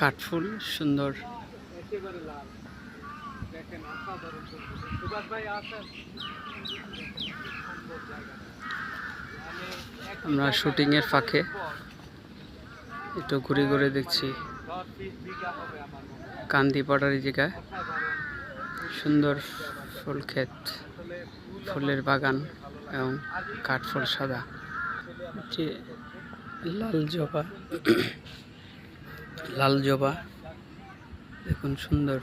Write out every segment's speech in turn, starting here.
কাঠফুল, সুন্দর। জায়গা আমরা শুটিংয়ের ফাঁকে একটু ঘুরে ঘুরে দেখছি। কান্দিপাড়ার জায়গায়। সুন্দর ফুল ক্ষেত, ফুলের বাগান এবং কাঠফুল সাদা। লাল জবা। লাল জবা। দেখুন সুন্দর।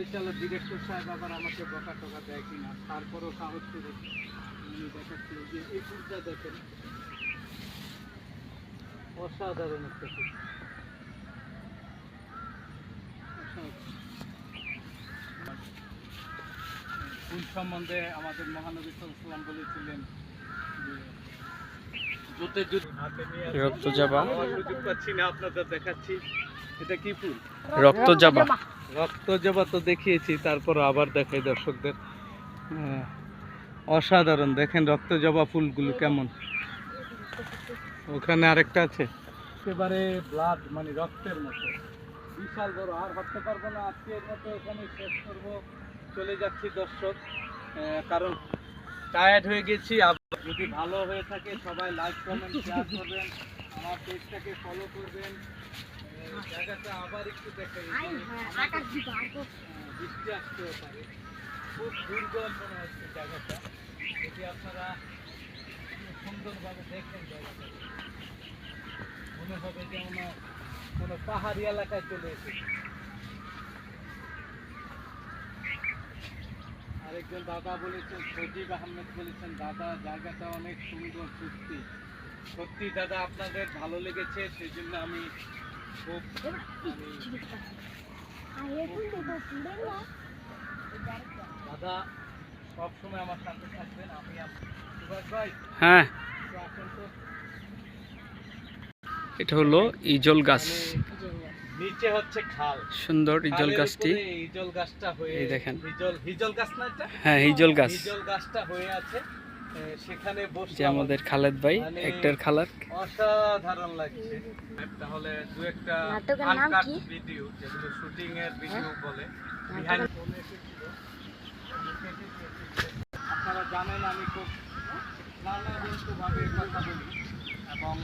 পরিচালক ডিরেক্টর সাহেব আবার আমাকে বকা টকা দেয় কিনা তারপরও সাহস করে উনি দেখাচ্ছিল যে এই ফুলটা দেখেন। অসাধারণ একটা ফুল ফুল সম্বন্ধে আমাদের মহানবী সাল্লাম বলেছিলেন যে আমার সুযোগ পাচ্ছি না আপনাদের দেখাচ্ছি। এটা কি ফুল? রক্তজবা রক্ত জবা তো দেখিয়েছি, তারপর আবার দেখাই দর্শকদের। অসাধারণ, দেখেন রক্ত জবা ফুলগুলো কেমন। ওখানে আরেকটা আছে। একেবারে ব্লাড মানে রক্তের মতো। বিশাল বড়, আর হাঁটতে পারব না, আজকের মতো এখানে শেষ করব। চলে যাচ্ছি দর্শক কারণ টায়ার্ড হয়ে গেছি। যদি ভালো হয়ে থাকে, সবাই লাইক কমেন্ট শেয়ার করবেন। আমার পেজটাকে ফলো করবেন। জায়গাটা আবার একটু আহ, বৃষ্টি আসতেও পারে খুব দুর্গম মনে হচ্ছে জায়গাটা যদি আপনারা সুন্দরভাবে দেখেন জায়গাটা মনে হবে যে কোনো কোনো পাহাড়ি এলাকায় চলে এসেছে আরেকজন দাদা বলেছেন সজিব আহমেদ বলেছেন দাদা জায়গাটা অনেক সুন্দর সত্যি। সত্যি দাদা আপনাদের ভালো লেগেছে সেই জন্য আমি খুব দাদা সব আমার সাথে থাকবেন আমি সুভাষ ভাই হ্যাঁ। এটা হলো ইজল গাছ। নিচে হচ্ছে খাল। সুন্দর ইজল গাছটি। ইজল গাছটা হয়ে এই দেখেন। হিজল গাছ না এটা? হ্যাঁ ইজল গাছ। হিজল গাছটা হয়ে আছে। সেখানে বসে আমাদের খালেদ ভাই মানে- একটার খালার। অসাধারণ লাগছে। তাহলে দু একটা আনকাট ভিডিও যেগুলো শুটিং এর ভিডিও বলে। কেটে এসেছি। আপনারা জানেন আমি খুব নানা কথা বলি এবং